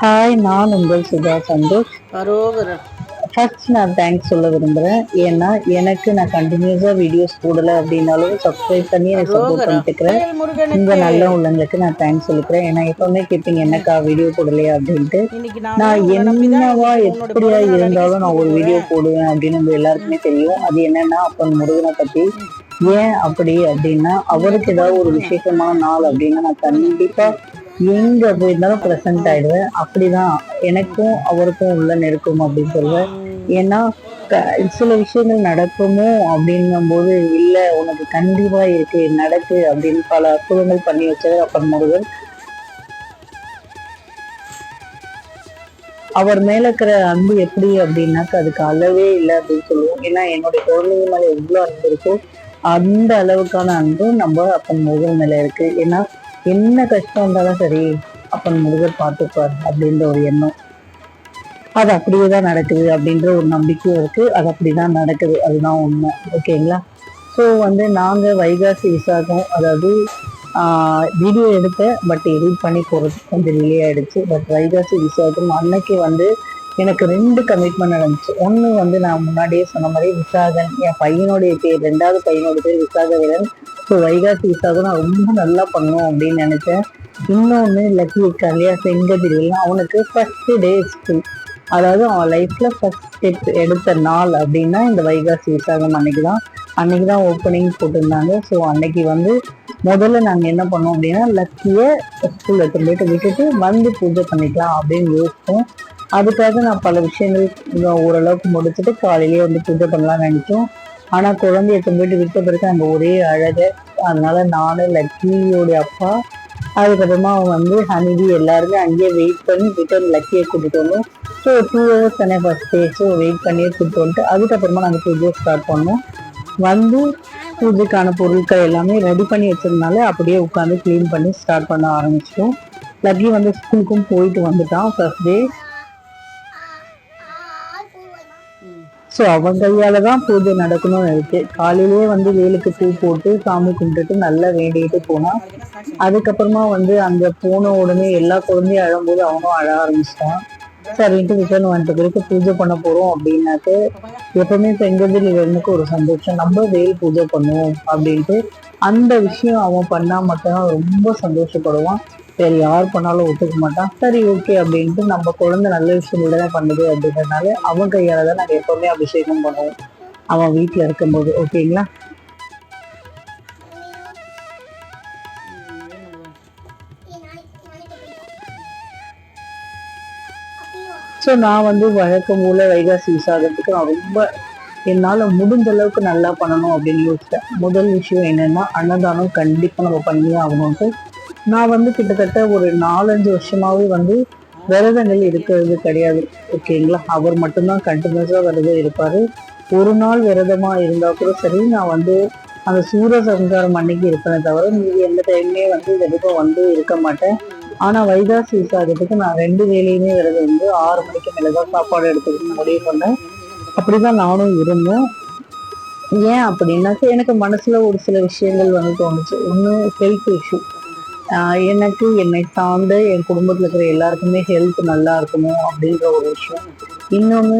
Hi நான் உங்கள் சுதா சந்தோஷ். அரோகர ஃபர்ஸ்ட் நான் தேங்க்ஸ் சொல்ல விரும்புகிறேன் ஏன்னா எனக்கு நான் கண்டினியூஸாக வீடியோஸ் போடலை அப்படின்னாலும் சப்ஸ்கிரைப் பண்ணி எனக்கு சப்போர்ட் பண்ணிட்டுக்கிறேன் முருகனுக்கு. உங்க நல்ல உள்ளங்களுக்கு நான் தேங்க்ஸ் சொல்லிக்கிறேன். ஏன்னா எப்பவுமே கேட்பீங்க என்னக்கா வீடியோ போடலையா? அப்படின்ட்டு. நான் என்னவா எப்படியா இருந்தாலும் நான் ஒரு வீடியோ போடுவேன் அப்படின்னு உங்க எல்லாருக்குமே தெரியும். அது என்னன்னா அப்ப முருகனை பத்தி ஏன் அப்படி அப்படின்னா அவருக்கு ஏதாவது ஒரு விசேஷமான நாள் அப்படின்னா நான் கண்டிப்பா எங்க போயிருந்தாலும் ப்ரெசென்ட் ஆயிடுவேன். அப்படிதான். எனக்கும் அவருக்கும் உள்ள நெருக்கம் அப்படின்னு சொல்லுவேன் ஏன்னா சில விஷயங்கள் நடக்குமோ அப்படின்னும் போது இல்ல உனக்கு கண்டிப்பா இருக்கு நடக்கு அப்படின்னு பல அற்புதங்கள் பண்ணி வச்சது அப்பன் முருகன். அவர் மேல இருக்கிற அன்பு எப்படி அப்படின்னாக்கா அதுக்கு அளவே இல்லை அப்படின்னு சொல்லுவோம். ஏன்னா என்னுடைய குழந்தைங்க மேல எவ்வளவு அன்பு இருக்கோ அந்த அளவுக்கான அன்பும் நம்ம அப்பன் முருகன் மேல இருக்கு. ஏன்னா என்ன கஷ்டம் இருந்தாலும் சரி அப்பன் முருகர் பார்த்துப்பார் அப்படின்ற ஒரு எண்ணம். அது அப்படியே தான் நடக்குது அப்படின்ற ஒரு நம்பிக்கையும் இருக்கு. அது அப்படிதான் நடக்குது. அதுதான் உண்மை. ஓகேங்களா ஸோ வந்து நாங்கள் வைகாசி விசாகம் அதாவது வீடியோ எடுத்தேன். பட் எடிட் பண்ணி போகிறது கொஞ்சம் டிலே ஆகிடுச்சு பட் வைகாசி விசாகம் அன்னைக்கு வந்து எனக்கு ரெண்டு கமிட்மெண்ட் நடந்துச்சு. ஒன்று வந்து நான் முன்னாடியே சொன்ன மாதிரி விசாகன் என் பையனுடைய பேர் ரெண்டாவது பையனோட பேர் விசாகவீரன் ஸோ வைகாசி விசாகம் நான் ரொம்ப நல்லா பண்ணும் அப்படின்னு நினச்சேன். இன்னொன்று லக்கி இருக்கா இல்லையா செங்கதிரியில் அவனுக்கு ஃபஸ்ட்டு டே ஸ்கூல் அதாவது அவன் லைஃப்பில் ஃபஸ்ட் ஸ்டெப் எடுத்த நாள் அப்படின்னா இந்த வைகாசி விசாகம் அன்னைக்கு தான். அன்னைக்கு தான் ஓப்பனிங் போட்டிருந்தாங்க. ஸோ அன்னைக்கு வந்து முதல்ல நாங்கள் என்ன பண்ணோம் அப்படின்னா லக்கியை ஸ்கூலில் எடுத்துட்டு போயிட்டு விட்டுட்டு வந்து பூஜை பண்ணிக்கலாம் அப்படின்னு யோசிப்போம் அதுக்காக நான் பல விஷயங்கள் ஓரளவுக்கு முடிச்சுட்டு காலையிலேயே வந்து பூஜை பண்ணலாம்னு நினைச்சோம். ஆனால் குழந்தைய கும்பிட்டு விட்ட பிறகு அங்கே ஒரே அழகை அதனால நானும் லக்கியோடைய அப்பா அதுக்கப்புறமா வந்து ஹனிதி எல்லாருமே அங்கேயே வெயிட் பண்ணி ரிட்டர்ன் லக்கியை கூட்டிட்டு வந்தோம். ஸோ டூ ஹவர்ஸ் தானே ஃபஸ்ட் டே ஸோ வெயிட் பண்ணியே கூப்பிட்டு வந்துட்டு அதுக்கப்புறமா நாங்கள் பூஜையை ஸ்டார்ட் பண்ணோம். வந்து பூஜைக்கான பொருட்கள் எல்லாமே ரெடி பண்ணி வச்சதுனால அப்படியே உட்காந்து க்ளீன் பண்ணி ஸ்டார்ட் பண்ண ஆரம்பிச்சிட்டோம். லக்கி வந்து ஸ்கூலுக்கும் போயிட்டு வந்துட்டான் ஃபர்ஸ்ட் டே ஸோ அவன் கையால் தான் பூஜை நடக்கணும்னு இருக்கு. காலையிலேயே வந்து வேலுக்கு பூ போட்டு சாமி கும்பிட்டுட்டு நல்லா வேண்டிட்டு போனான் அதுக்கப்புறமா வந்து அங்கே போன உடனே எல்லா குழந்தையும் அழும்போது அவனும் அழ ஆரம்பிச்சிட்டான். சரின்ட்டு ரிட்டர்ன் வந்துட்டு பிறகு பூஜை பண்ண போறோம் அப்படின்னாக்கு எப்பவுமே பெண்கள் இவனுக்கு ஒரு சந்தோஷம் நம்ம வெயில் பூஜை பண்ணுவோம் அப்படின்ட்டு அந்த விஷயம் அவன் பண்ணா மட்டும்தான் ரொம்ப சந்தோஷப்படுவான் வேற யார் பண்ணாலும் ஒத்துக்க மாட்டான் சரி ஓகே அப்படின்ட்டு நம்ம குழந்தை நல்ல விஷயம் தான் பண்ணுது அப்படின்றதுனால அவன் கையால் தான் நாங்கள் எப்பவுமே அபிஷேகம் பண்ணுவோம் அவன் வீட்டில் இருக்கும்போது ஓகேங்களா ஸோ நான் வந்து வழக்கம் போல வைகாசி விசாகத்துக்கு நான் ரொம்ப என்னால் முடிஞ்ச அளவுக்கு நல்லா பண்ணணும் அப்படின்னு யோசித்தேன் முதல் விஷயம் என்னென்னா அன்னதானம் கண்டிப்பாக நம்ம பண்ணியே ஆகணும்ட்டு நான் வந்து கிட்டத்தட்ட ஒரு நாலஞ்சு வருஷமாகவே வந்து விரதங்கள் இருக்கிறது கிடையாது. ஓகேங்களா அவர் மட்டும்தான் கண்டினியூஸாக விரதம் இருப்பார். ஒரு நாள் விரதமாக இருந்தால் கூட சரி நான் வந்து அந்த சூர சம்சாரம் அன்னைக்கு இருப்பேனே தவிர மீதி எந்த டைம்லேயே வந்து விரதம் வந்து இருக்க மாட்டேன். ஆனால் வைகாசி விசாகத்துக்கு நான் ரெண்டு வேலையுமே விரதம் வந்து ஆறு மணிக்கு மேலே தான் சாப்பாடு எடுத்துக்கணும் முடிவு பண்ணேன். அப்படிதான் நானும் இருந்தேன். ஏன் அப்படின்னாக்கா எனக்கு மனசுல ஒரு சில விஷயங்கள் வந்து தோணுச்சு. ஒன்று ஹெல்த் இஷ்யூ எனக்கு என்னை சார்ந்து என் குடும்பத்தில் இருக்கிற எல்லாருக்குமே ஹெல்த் நல்லா இருக்கணும் அப்படின்ற ஒரு விஷயம். இன்னொன்னு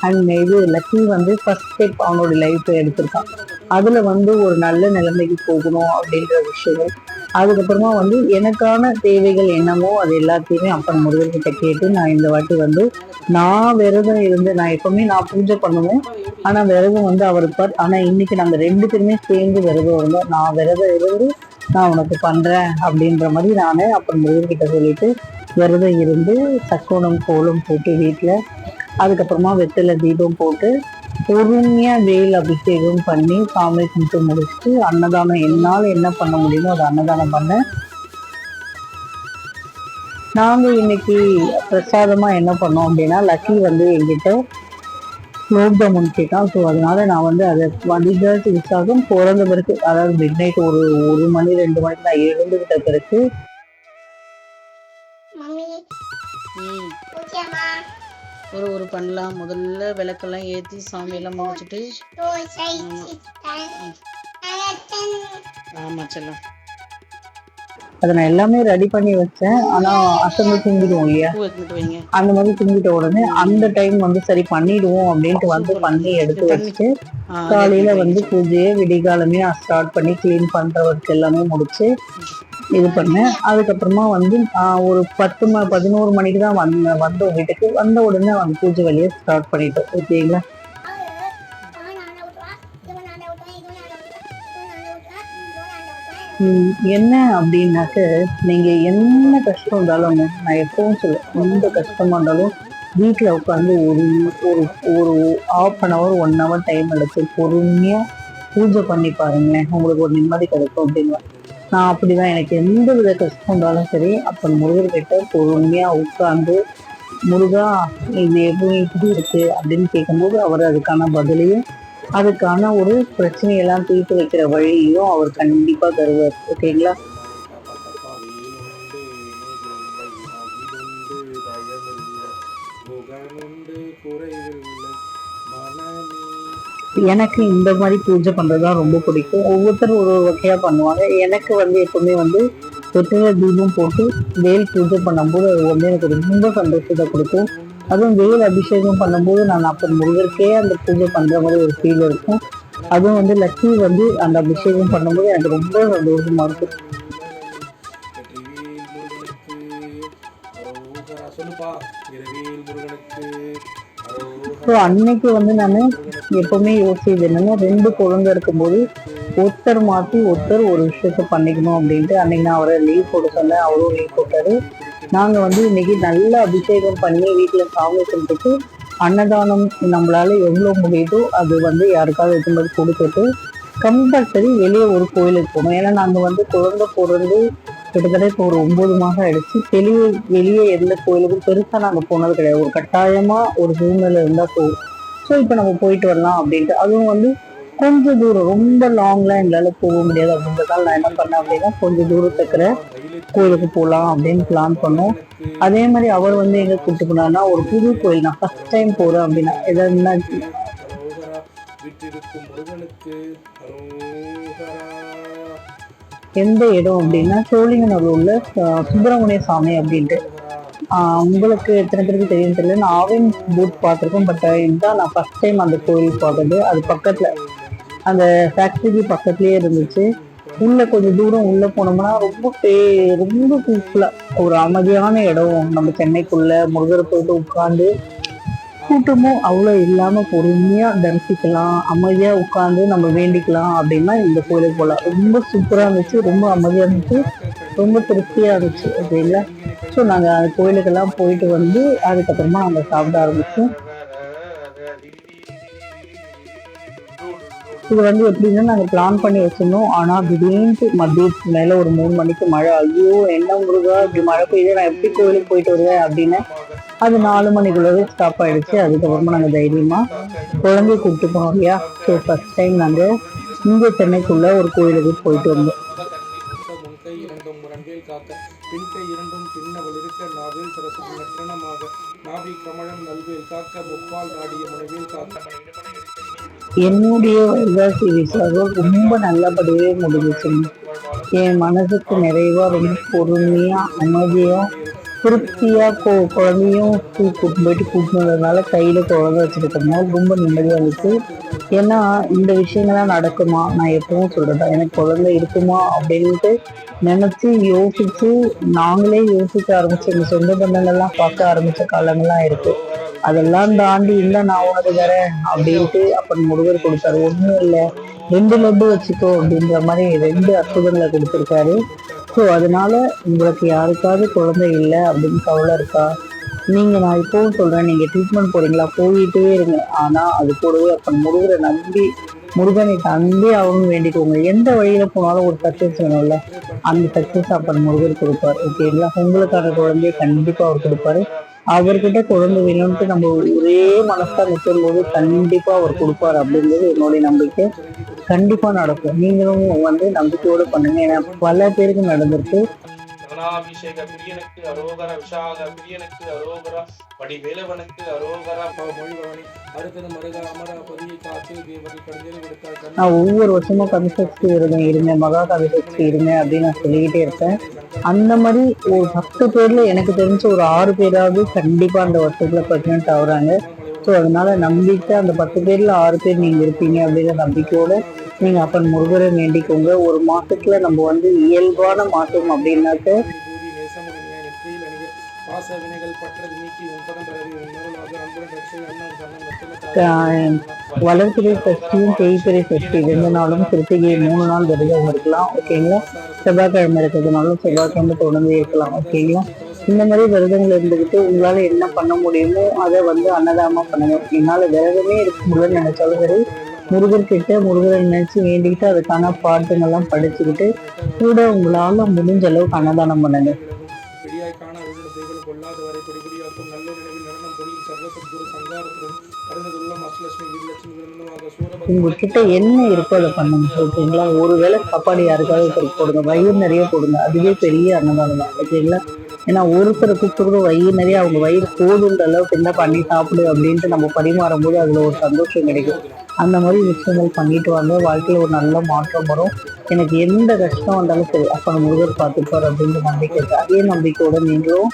அண்ட் இது லக்கி வந்து ஃபர்ஸ்ட் ஸ்டெப் அவனோட லைஃப் எடுத்திருக்கான். அதில் வந்து ஒரு நல்ல நிலைமைக்கு போகணும் அப்படின்ற விஷயம். அதுக்கப்புறமா வந்து எனக்கான தேவைகள் என்னமோ அது எல்லாத்தையுமே அப்பன் முருகன்கிட்ட கேட்டு நான் இந்த வாட்டி வந்து நான் விரதம் இருந்து நான் எப்பவுமே நான் பூஜை பண்ணுவேன் ஆனா விரதம் வந்து அவர் இருப்பார். ஆனா இன்னைக்கு நாங்கள் ரெண்டு பேருமே சேர்ந்து விரதம் இருந்தோம். நான் விரதம் இருந்து நான் உனக்கு பண்றேன் அப்படின்ற மாதிரி நானே அப்புறம் முருகன்கிட்ட சொல்லிட்டு விரதம் இருந்து சக்கோணம் கோலம் போட்டு வீட்டில் அதுக்கப்புறமா வெத்தலை தீபம் போட்டு பொறுமையா வேல் அபிஷேகம் பண்ணி சாமி கும்பிட்டு முடிச்சுட்டு அன்னதானம் என்னால என்ன பண்ண முடியுமோ அதை அன்னதானம் பண்ணேன் நாங்கள் இன்னைக்கு பிரசாதமா என்ன பண்ணோம் அப்படின்னா லக்கி வந்து என்கிட்ட லோக்டவுன் கேட்டான் ஸோ அதனால நான் வந்து அதை வடிகால் விசாகம் பிறந்த பிறகு அதாவது மிட் நைட் ஒரு ஒரு மணி ரெண்டு மணிக்கு நான் எழுந்துகிட்ட பிறகு ஒரு ஒரு பண்ணலாம் முதல்ல விளக்கெல்லாம் ஏற்றி சாமியெல்லாம் முடிச்சுட்டு ஆமாம் செல்லம். அதை நான் எல்லாமே ரெடி பண்ணி வச்சேன். ஆனா அசந்து தூங்கிடுவோம் இல்லையா? அந்த மாதிரி தூங்கிட்ட உடனே அந்த டைம் வந்து சரி பண்ணிடுவோம் அப்படின்ட்டு வந்து பண்ணி எடுத்து வச்சுட்டு ஆ, காலையில வந்து பூஜையை விடிகாலமே ஸ்டார்ட் பண்ணி க்ளீன் பண்ற ஒர்க் எல்லாமே முடிச்சு இது பண்ணேன். அதுக்கப்புறமா வந்து ஒரு பத்து ம பதினோரு மணிக்கு தான் வந்த வந்தோம் வீட்டுக்கு. வந்த உடனே அவங்க பூஜை வேலையை ஸ்டார்ட் பண்ணிட்டோம். ஓகேங்களா? என்ன அப்படின்னாக்க நீங்கள் என்ன கஷ்டம் இருந்தாலும் நான் எப்பவும் சொல்லுவேன் எந்த கஷ்டமாக இருந்தாலும் வீட்டில் உட்காந்து ஒரு ஒரு ஒரு half an hour one hour time எடுத்து பொறுமையாக பூஜை பண்ணி பாருங்களேன். உங்களுக்கு ஒரு நிம்மதி கிடைக்கும் அப்படின்னு நான் அப்படிதான் எனக்கு எந்த வித கஷ்டம் இருந்தாலும் சரி அப்போ முருகர்கிட்ட பொறுமையா உட்காந்து முருகா இது எப்படி இப்படி இருக்கு அப்படின்னு கேட்கும்போது அவர் அதுக்கான பதிலையும் அதுக்கான ஒரு பிரச்சனையெல்லாம் தீர்த்து வைக்கிற வழியையும் அவர் கண்டிப்பா தருவார் ஓகேங்களா குறைவில்லை எனக்கு இந்த மாதிரி பூஜை பண்ணுறது தான் ரொம்ப பிடிக்கும். ஒவ்வொருத்தரும் ஒரு ஒரு பண்ணுவாங்க. எனக்கு வந்து எப்பவுமே வந்து வெற்றிலை தீபம் போட்டு வேல் பூஜை பண்ணும்போது அது வந்து எனக்கு ரொம்ப சந்தோஷத்தை கொடுக்கும். அதுவும் வேல் அபிஷேகம் பண்ணும்போது நான் அப்போ முருகருக்கே அந்த பூஜை பண்ணுற மாதிரி ஒரு ஃபீல் இருக்கும். அதுவும் வந்து லட்சுமி வந்து அந்த அபிஷேகம் பண்ணும்போது எனக்கு ரொம்ப சந்தோஷமா இருக்கும். சொல்லுப்பா. இரவேல் முருகனுக்கு. ஸோ அன்னைக்கு வந்து நான் எப்பவுமே யோசிச்சது என்னன்னா ரெண்டு குழந்தை இருக்கும்போது ஒருத்தர் மாற்றி ஒருத்தர் ஒரு விஷயத்த பண்ணிக்கணும் அப்படின்ட்டு அன்னைக்கு நான் அவரை லீவ் போட சொன்னேன். அவரும் லீவ் போட்டாரு. நாங்கள் வந்து இன்னைக்கு நல்ல அபிஷேகம் பண்ணி வீட்டில் சாமி கும்பிட்டு அன்னதானம் நம்மளால எவ்வளோ முடியுதோ அது வந்து யாருக்காவது எடுத்து கொடுத்துட்டு கம்பல்சரி வெளியே ஒரு கோயிலுக்கு போகணும். ஏன்னா நாங்கள் வந்து குழந்தை பிறந்து கிட்டத்தட்ட இப்போ ஒரு ஒன்பது மாதம் ஆயிடுச்சு. வெளியே வெளியே எந்த கோயிலுக்கும் பெருசாக நாங்கள் போனது கிடையாது. ஒரு கட்டாயமாக ஒரு சூழ்நிலை இருந்தால் போகும் ஸோ இப்போ நம்ம போயிட்டு வரலாம் அப்படின்ட்டு. அதுவும் வந்து கொஞ்சம் தூரம் ரொம்ப லாங்லாம் எங்களால் போக முடியாது. அப்படின்றதால நான் என்ன பண்ணேன் அப்படின்னா கொஞ்சம் தூரத்துக்குற இருக்கிற கோயிலுக்கு போகலாம் அப்படின்னு பிளான் பண்ணோம். அதே மாதிரி அவர் வந்து எங்கே கூப்பிட்டு போனாருன்னா ஒரு புது கோயில் நான் ஃபர்ஸ்ட் டைம் போகிறேன் அப்படின்னா எதாவது எந்த இடம் அப்படின்னா சோழிங்கநல்லூர்ல உள்ள சுப்பிரமணிய சாமி அப்படின்ட்டு. உங்களுக்கு எத்தனை பேருக்கு தெரியும் தெரியல. நான் ஆவின் பூத் பார்த்துருக்கேன் பட் இதுதான் நான் ஃபர்ஸ்ட் டைம் அந்த கோயில் பார்த்தது. அது பக்கத்தில் அந்த ஃபேக்ட்ரிக்கு பக்கத்துலேயே இருந்துச்சு. உள்ளே கொஞ்சம் தூரம் உள்ளே போனோம்னா ரொம்ப பே ரொம்ப பீஸ்ஃபுல்லாக ஒரு அமைதியான இடம். நம்ம சென்னைக்குள்ளே முருகரை போயிட்டு உட்காந்து கூட்டமும் அவ்வளோ இல்லாமல் பொறுமையாக தரிசிக்கலாம் அமைதியாக உட்காந்து நம்ம வேண்டிக்கலாம் அப்படின்னா இந்த கோயிலுக்கு போகலாம். ரொம்ப சூப்பராக இருந்துச்சு ரொம்ப அமைதியாக இருந்துச்சு ரொம்ப திருப்தியாக இருந்துச்சு ஓகேங்களா ஸோ நாங்கள் அந்த கோயிலுக்கெல்லாம் போயிட்டு வந்து அதுக்கப்புறமா நாங்கள் சாப்பிட ஆரம்பித்தோம் இது வந்து எப்படின்னா நாங்கள் பிளான் பண்ணி வச்சிருந்தோம் ஆனால் திடீர்னு மதியத்துக்கு மேலே ஒரு மூணு மணிக்கு மழை ஐயோ என்ன முருகா இப்படி மழை பெய்யுது நான் எப்படி கோயிலுக்கு போயிட்டு வருவேன் அப்படின்னு அது நாலு மணிக்குள்ளவே ஸ்டாப் ஆயிடுச்சு அதுக்கப்புறமா நாங்கள் தைரியமாக குழந்தைய கூப்பிட்டு போனோம் இல்லையா ஸோ ஃபஸ்ட் டைம் நாங்கள் இங்கே சென்னைக்குள்ளே ஒரு கோயிலுக்கு போயிட்டு வந்தோம் காக்க பின்கை இரண்டும் பின்னவள் இருக்க நாவில் நற்றனமாக நாவி கமலம் நல்வேல் காக்க முப்பால் நாடிய முனைவேல் காக்க என்னுடைய வைகாசி விசாகம் ரொம்ப நல்லபடியே முடிஞ்சிச்சுங்க என் மனதுக்கு நிறைவாக ரொம்ப பொறுமையாக அமைதியாக திருப்தியாக கொ குழந்தையும் கூப்பிட்டு போயிட்டு கூட்டிட்டு வந்ததுனால கையில குழந்தை வச்சிருக்கறதுனால ரொம்ப நிம்மதியாக இருந்துச்சு. ஏன்னா இந்த விஷயங்கள்லாம் நடக்குமா? நான் எப்பவும் சொல்கிறேன் எனக்கு குழந்தை இருக்குமா? அப்படின்ட்டு நினச்சி யோசித்து நாங்களே யோசிக்க ஆரம்பிச்சு எங்கள் சொந்த பந்தங்கள்லாம் பார்க்க ஆரம்பித்த காலங்கள்லாம் இருக்குது அதெல்லாம் தாண்டி இல்லை நான் உனக்கு தரேன் அப்படின்ட்டு அப்பன் முருகர் கொடுத்தாரு. ஒன்றும் இல்லை ரெண்டு லட்டு வச்சுக்கோ அப்படின்ற மாதிரி ரெண்டு அற்புதங்களை கொடுத்துருக்காரு. ஸோ அதனால உங்களுக்கு யாருக்காவது குழந்தை இல்லை அப்படின்னு கவலை இருக்கா? நீங்கள் நான் இப்போவும் சொல்கிறேன் நீங்கள் ட்ரீட்மெண்ட் போறீங்களா? போயிட்டே இருங்க. ஆனால் அது கூடவே அப்பன் முருகரை நம்பி முருகனை தம்பி அவங்க வேண்டிக்கோங்க எந்த வழியில் போனாலும் ஒரு சக்ஸஸ் வேணும்ல அந்த சக்ஸஸ் அப்பன் முருகர் கொடுப்பார். ஓகேங்களா உங்களுக்கான குழந்தைய கண்டிப்பாக அவர் கொடுப்பாரு. அவர்கிட்ட குழந்தை வேணும்ட்டு நம்ம ஒரே மனசா நிற்கும் போது கண்டிப்பா அவர் கொடுப்பார் அப்படிங்கிறது என்னுடைய நம்பிக்கை. கண்டிப்பா நடக்கும். நீங்களும் வந்து நம்பிக்கையோட பண்ணுங்க. ஏன்னா பல பேருக்கு நடந்திருக்கு. கமலாபிஷேக பிரியனுக்கு அரோகர விஷாக பிரியனுக்கு அரோகரா வடிவேலவனுக்கு அரோகரா மொழிபவனி அடுத்தது மருக அமர பொதியை காத்து தேவர்கள் கடிதல் கொடுத்தார் நான் ஒவ்வொரு வருஷமும் கவிசக்தி இருந்தேன். மகா கவிசக்தி இருந்தேன் அப்படின்னு நான் சொல்லிக்கிட்டே இருப்பேன். அந்த மாதிரி ஒரு பத்து பேர்ல எனக்கு தெரிஞ்ச ஒரு ஆறு பேராவது கண்டிப்பா அந்த வருஷத்துல பிரச்சனை ஆகுறாங்க. ஸோ அதனால நம்பிக்கை அந்த பத்து பேர்ல ஆறு பேர் நீங்க இருப்பீங்க அப்படிங்கிற நம்பிக்கையோட நீங்க அப்பன் முருகரை வேண்டிக்கோங்க. ஒரு மாசத்துல நம்ம வந்து இயல்பான மாசம் அப்படின்னாக்க பாச வினைகள் பற்றது நீக்கி உன்பதம் பெறவி உன்னருளாக அன்புடன் அண்ணன் சரணம் வளர்பிறை சஷ்டியும் தேய்பிறை சஷ்டி ரெண்டு நாளும் கிருத்திகை மூணு நாள் விரதம் இருக்கலாம் ஓகேங்களா? செவ்வாய்க்கிழமை இருக்கிறதுனாலும் செவ்வாய்க்கிழமை தொடர்ந்து இருக்கலாம் ஓகேங்களா? இந்த மாதிரி விரதங்கள் இருந்துக்கிட்டு உங்களால் என்ன பண்ண முடியுமோ அதை வந்து அன்னதானமா பண்ணுங்க. என்னால் விரதமே இருக்க முடியலன்னு நினைச்சாலும் சரி முருகர்கிட்ட முருகரை நினைச்சு வேண்டிக்கிட்டு அதுக்கான பாட்டுங்கள்லாம் படிச்சுக்கிட்டு கூட உங்களால் முடிஞ்ச அளவுக்கு அன்னதானம் பண்ணுங்க. உங்ககிட்ட என்ன இருக்கோ அதை பண்ணுங்க ஓகேங்களா? ஒருவேளை சாப்பாடு யாருக்காவது ஒருத்தருக்கு போடுங்க வயிறு நிறைய போடுங்க. அதுவே பெரிய அன்னதானம் தான் ஓகேங்களா? ஏன்னா ஒருத்தரை கூப்பிட்டு வயிறு நிறைய அவங்க வயிறு போதுன்ற அளவுக்கு என்ன பண்ணி சாப்பிடு அப்படின்ட்டு நம்ம பரிமாறும் போது அதுல ஒரு சந்தோஷம் கிடைக்கும். அந்த மாதிரி விஷயங்கள் பண்ணிட்டு வாங்க. வாழ்க்கையில ஒரு நல்ல மாற்றம் வரும். எனக்கு எந்த கஷ்டம் வந்தாலும் சரி அப்போ நம்ம முருகர் பார்த்துப்பார் அப்படின்ற நம்பிக்கை இருக்கு. அதே நம்பிக்கையோட நீங்களும்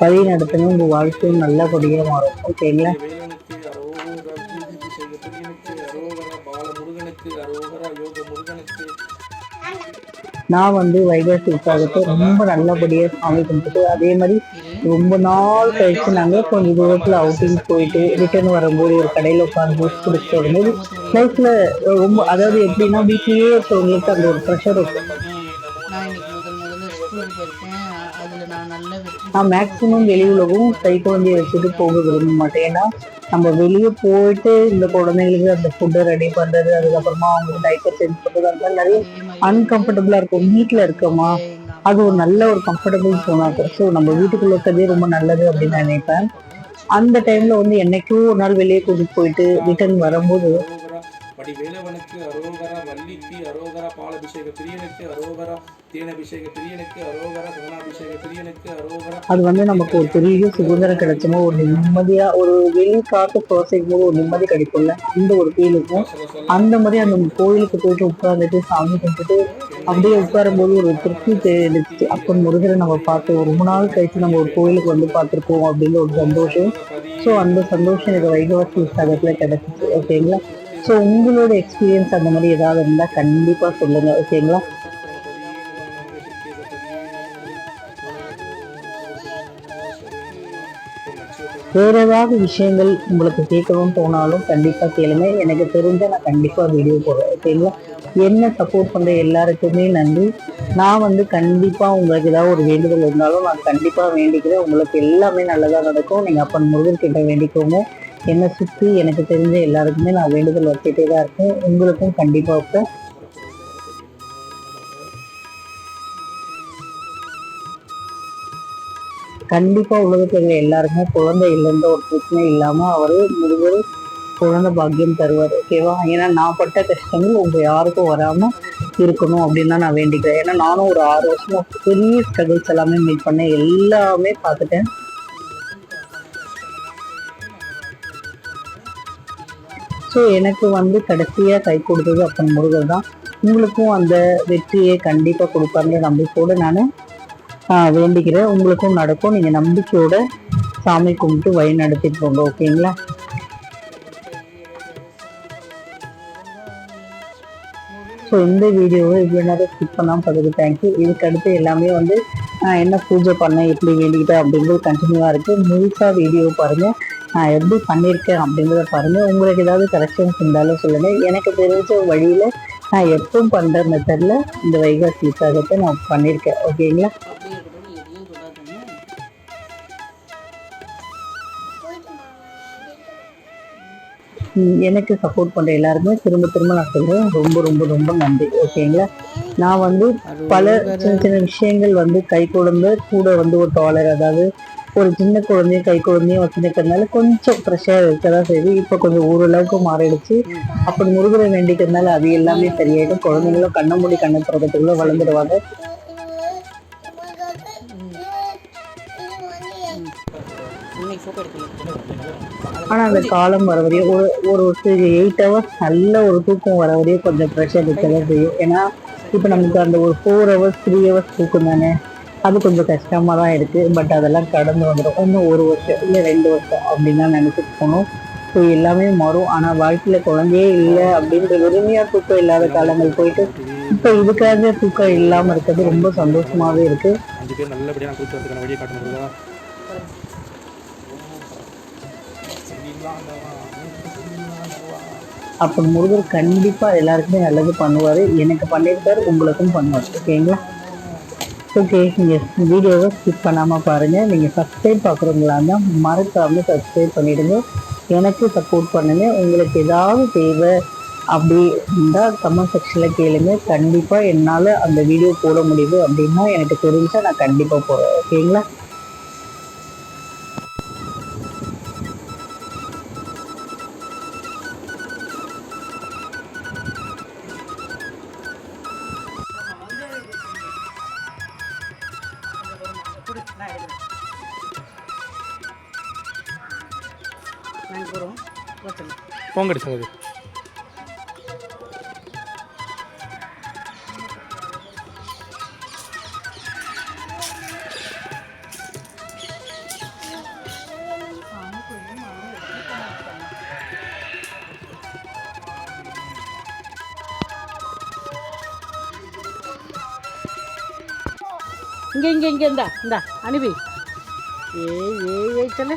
வழி நடத்துங்க. உங்க வாழ்க்கையும் நல்லபடியாக மாறும் ஓகேங்களா? நான் வந்து வைகாசி உற்சாகத்தை ரொம்ப நல்லபடியாக சாமி கும்பிட்டு அதே மாதிரி ரொம்ப நாள் கழிச்சு நாங்கள் கொஞ்சம் தூரத்தில் அவுட்டிங் போயிட்டு ரிட்டர்ன் வரும்போது ஒரு கடையில் உட்காந்து ஜூஸ் குடிச்சிட்டு வரும்போது லைஃப்ல ரொம்ப அதாவது எப்படின்னா வீட்லேயே இருக்கவங்களுக்கு அந்த ஒரு ப்ரெஷர் இருக்கும். நான் இன்னைக்கு முதல் முதல்ல ஸ்கூலுக்கு போயிருக்கேன். அதுல நான் நல்ல நான் மேக்ஸிமம் வெளி உலகம் கை குழந்தைய வச்சுட்டு போக விரும்ப மாட்டேன். ஏன்னா நம்ம வெளியே போயிட்டு இந்த குழந்தைங்களுக்கு அந்த ஃபுட்டை ரெடி பண்றது அதுக்கப்புறமா அவங்களுக்கு டைப்பர் சேஞ்ச் பண்றது அந்த நிறைய அன்கம்ஃபர்டபுளா இருக்கும். வீட்டில் இருக்கோமா? அது ஒரு நல்ல ஒரு கம்ஃபர்டபுள் சோனாக இருக்கும். ஸோ நம்ம வீட்டுக்குள்ள இருக்கிறதே ரொம்ப நல்லது அப்படின்னு நான் நினைப்பேன். அந்த டைம்ல வந்து என்னைக்கோ ஒரு நாள் வெளியே கூட்டிட்டு போயிட்டு ரிட்டர்ன் வரும்போது வடிவேலவனுக்கு அரோகரா வள்ளிக்கு அரோகரா பாலபிஷேக பிரியனுக்கு அரோகரா தேனபிஷேக பிரியனுக்கு அரோகரா சகனாபிஷேக பிரியனுக்கு அரோகரா. அது வந்து நமக்கு ஒரு பெரிய சுதந்திரம் கிடைச்சுமோ ஒரு நிம்மதியா ஒரு வெளி காத்து சுவாசிக்கும் போது ஒரு நிம்மதி கிடைக்கும்ல. இந்த ஒரு ஃபீல் இருக்கும் அந்த மாதிரி அந்த கோயிலுக்கு போயிட்டு உட்கார்ந்துட்டு சாமி கும்பிட்டு அப்படியே உட்காரும் போது ஒரு திருப்தி தெரிஞ்சிச்சு அப்போ முருகரை நம்ம பார்த்து ரொம்ப நாள் கழிச்சு நம்ம ஒரு கோயிலுக்கு வந்து பார்த்துருக்கோம் அப்படின்னு ஒரு சந்தோஷம். ஸோ அந்த சந்தோஷம் எனக்கு வைகவாசி உற்சாகத்துல கிடைச்சிச்சு. ஓகேங்களா ஸோ உங்களோட எக்ஸ்பீரியன்ஸ் அந்த மாதிரி ஏதாவது இருந்தால் கண்டிப்பாக சொல்லுங்க ஓகேங்களா? வேறு ஏதாவது விஷயங்கள் உங்களுக்கு கேட்கணும்னு தோணாலும் கண்டிப்பாக கேளுங்க. எனக்கு தெரிஞ்ச நான் கண்டிப்பாக வீடியோ போடுறேன் ஓகேங்களா? என்ன சப்போர்ட் பண்ணுற எல்லாருக்குமே நன்றி. நான் வந்து கண்டிப்பாக உங்களுக்கு ஏதாவது ஒரு வேண்டுதல் இருந்தாலும் நான் கண்டிப்பாக வேண்டிக்கிறேன். உங்களுக்கு எல்லாமே நல்லதாக நடக்கும். நீங்கள் அப்பன் முருகன் கிட்ட வேண்டிக்கோங்க. என்னை சுற்றி எனக்கு தெரிஞ்ச எல்லாருக்குமே நான் வேண்டுதல் வச்சுட்டே தான் இருக்கேன். உங்களுக்கும் கண்டிப்பா வைப்பேன் கண்டிப்பா உலகத்தில் இருக்க எல்லாருக்குமே குழந்தை இல்லைன்ற ஒரு பிரச்சனை இல்லாம அவர் முருகர் குழந்தை பாக்கியம் தருவார் ஓகேவா? ஏன்னா நான் பட்ட கஷ்டங்கள் உங்க யாருக்கும் வராம இருக்கணும் அப்படின்னு தான் நான் வேண்டிக்கிறேன். ஏன்னா நானும் ஒரு ஆறு வருஷமா பெரிய ஸ்ட்ரகிள்ஸ் எல்லாமே மீட் பண்ணேன். எல்லாமே பார்த்துட்டேன். ஸோ எனக்கு வந்து கடைசியாக கை கொடுத்தது அப்பன் முருகர் தான். உங்களுக்கும் அந்த வெற்றியை கண்டிப்பாக கொடுப்பாருன்ற நம்பிக்கையோடு நான் வேண்டிக்கிறேன் உங்களுக்கும் நடக்கும். நீங்கள் நம்பிக்கையோட சாமி கும்பிட்டு வழி நடத்திட்டு போங்க ஓகேங்களா? ஸோ இந்த வீடியோவை இவ்வளோ நேரம் ஸ்கிப் பண்ணாமல் பார்த்துக்கு தேங்க்யூ இதுக்கு அடுத்து எல்லாமே வந்து நான் என்ன பூஜை பண்ணேன் எப்படி வேண்டிக்கிட்டேன் அப்படிங்கிறது கண்டினியூவாக இருக்குது முழுசாக வீடியோ பாருங்கள் நான் எப்படி பண்ணியிருக்கேன் அப்படிங்கிறத பாருங்கள் உங்களுக்கு ஏதாவது கரெக்ஷன்ஸ் இருந்தாலும் சொல்லுங்கள் எனக்கு தெரிஞ்ச வழியில் நான் எப்பவும் பண்ணுற மெத்தடில் இந்த வைகாசி விசாகத்தை நான் பண்ணியிருக்கேன். ஓகேங்களா எனக்கு சப்போர்ட் பண்ணுற எல்லாருமே திரும்ப திரும்ப நான் சொல்கிறேன் ரொம்ப ரொம்ப ரொம்ப நன்றி. ஓகேங்களா நான் வந்து பல சின்ன சின்ன விஷயங்கள் வந்து கை குழந்தை கூட வந்து ஒரு டாலர் அதாவது ஒரு சின்ன குழந்தையும் கை குழந்தையும் வச்சுருக்கிறதுனால கொஞ்சம் ப்ரெஷர் இருக்கதான் செய்யுது. இப்போ கொஞ்சம் ஓரளவுக்கு மாறிடுச்சு. அப்படி முருகரை வேண்டிக்கிறதுனால அது எல்லாமே சரியாயிடும். குழந்தைங்களும் கண்ண மூடி கண்ணை திறக்கத்துக்குள்ளே வளர்ந்துடுவாங்க. ஆனால் அந்த காலம் வர வரையும் ஒரு ஒரு எயிட் ஹவர்ஸ் நல்ல ஒரு தூக்கம் வர வரையும் கொஞ்சம் ப்ரெஷர் இருக்கதான் செய்யும். ஏன்னா இப்போ நமக்கு அந்த ஒரு ஃபோர் ஹவர்ஸ் த்ரீ ஹவர்ஸ் தூக்கம் தானே அது கொஞ்சம் கஷ்டமா தான் இருக்கு. பட் அதெல்லாம் கடந்து வந்துடும் இன்னும் ஒரு வருஷம் இல்லை ரெண்டு வருஷம் அப்படின்னு தான் நினைச்சிட்டு போகணும் ஸோ எல்லாமே மாறும். ஆனா வாழ்க்கையில குழந்தையே இல்லை அப்படின்ற உரிமையா தூக்கம் இல்லாத காலங்கள் போயிட்டு இப்போ இதுக்காக தூக்கம் இல்லாம இருக்கிறது ரொம்ப சந்தோஷமாவே இருக்கு. அஞ்சு பேர் நல்லபடியாக நான் கூப்பிட்டு வரதுக்கான வழியை காட்ட முடியுதா அப்போ முருகர் கண்டிப்பா எல்லாருக்குமே நல்லது பண்ணுவாரு. எனக்கு பண்ணியிருக்காரு உங்களுக்கும் பண்ணுவார். ஓகேங்களா ஓகே நீங்கள் வீடியோவை ஸ்கிப் பண்ணாமல் பாருங்கள் நீங்கள் சப்ஸ்கிரைப் பார்க்குறவங்களா இருந்தால் மறக்காமல் சப்ஸ்கிரைப் பண்ணிவிடுங்க எனக்கு சப்போர்ட் பண்ணுங்கள் உங்களுக்கு ஏதாவது தேவை அப்படி இருந்தால் கமெண்ட் செக்ஷனில் கேளுங்க. கண்டிப்பாக என்னால் அந்த வீடியோ போட முடியுது அப்படின்னா எனக்கு தெரிஞ்சால் நான் கண்டிப்பாக போகிறேன் ஓகேங்களா போகிறோம் ஓகே போங்கடி சகோதரி இங்கே இங்கே இங்கே இந்தா இந்தா அனுப்பி ஏய் ஏய் ஏய் சொல்லு.